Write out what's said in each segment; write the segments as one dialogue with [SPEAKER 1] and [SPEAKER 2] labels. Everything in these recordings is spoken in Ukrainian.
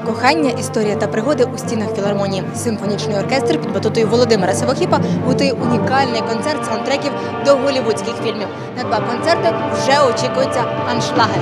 [SPEAKER 1] Кохання, історія та пригоди у стінах філармонії. Симфонічний оркестр під батутою Володимира Сивохіпа готує унікальний концерт саундтреків до голівудських фільмів. На два концерти вже очікуються аншлаги.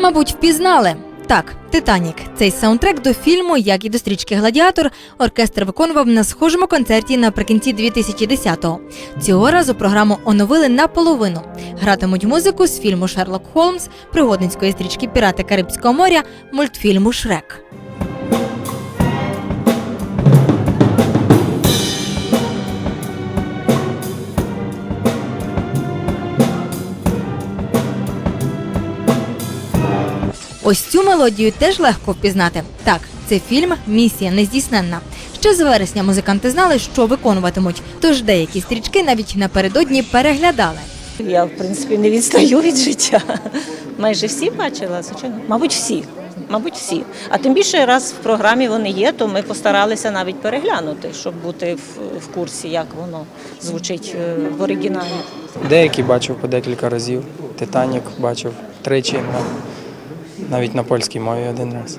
[SPEAKER 1] Мабуть, впізнали. Так, Титанік. Цей саундтрек до фільму, як і до стрічки Гладіатор, оркестр виконував на схожому концерті наприкінці 2010-го. Цього разу програму оновили наполовину. Гратимуть музику з фільму Шерлок Холмс, пригодницької стрічки Пірати Карибського моря, мультфільму Шрек. Ось цю мелодію теж легко впізнати. Так, це фільм Місія нездійсненна. Ще з вересня музиканти знали, що виконуватимуть, тож деякі стрічки навіть напередодні переглядали.
[SPEAKER 2] Я, в принципі, не відстаю від життя. Майже всі бачила, звичайно. Мабуть, всі. Мабуть, всі. А тим більше, раз в програмі вони є, то ми постаралися навіть переглянути, щоб бути в, в курсі, як воно звучить е, в оригіналі.
[SPEAKER 3] Деякі бачив по декілька разів. Титанік бачив тричі, на- навіть на польській мові один раз.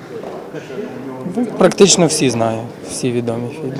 [SPEAKER 3] Ну, Практично всі знаю, всі відомі фільми.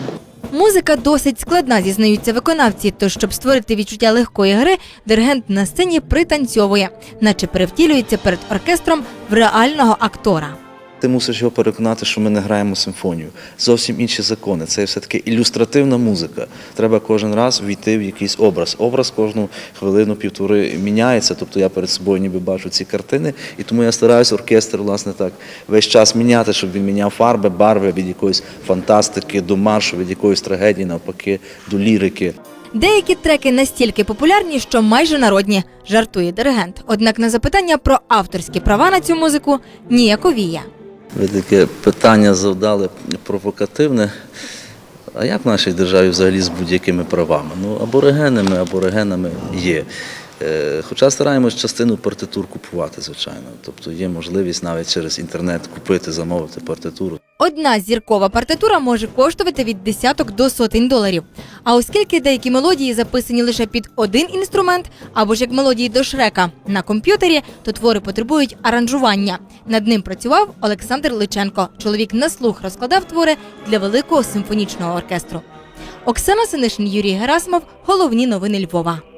[SPEAKER 1] Музика досить складна, зізнаються виконавці. Тож, щоб створити відчуття легкої гри, диригент на сцені пританцьовує, наче перевтілюється перед оркестром в реального актора.
[SPEAKER 4] Ти мусиш його переконати, що ми не граємо симфонію. Зовсім інші закони. Це все-таки ілюстративна музика. Треба кожен раз війти в якийсь образ. Образ кожну хвилину, півтори міняється. Тобто я перед собою ніби бачу ці картини, і тому я стараюся оркестр, власне, так весь час міняти, щоб він міняв фарби, барви від якоїсь фантастики до маршу, від якоїсь трагедії, навпаки, до лірики.
[SPEAKER 1] Деякі треки настільки популярні, що майже народні, жартує диригент. Однак на запитання про авторські права на цю музику ніяковіє.
[SPEAKER 4] Ви таке питання завдали провокативне. А як в нашій державі взагалі з будь-якими правами? Ну, аборигенами, аборигенами є. Е, Хоча стараємось частину партитур купувати, звичайно. Тобто є можливість навіть через інтернет купити, замовити партитуру.
[SPEAKER 1] Одна зіркова партитура може коштувати від десяток до сотень доларів. А оскільки деякі мелодії записані лише під один інструмент, або ж як мелодії до шрека на комп'ютері, то твори потребують аранжування. Над ним працював Олександр Личенко. Чоловік на слух розкладав твори для великого симфонічного оркестру. Оксана Синишин, Юрій Герасимов. Головні новини Львова.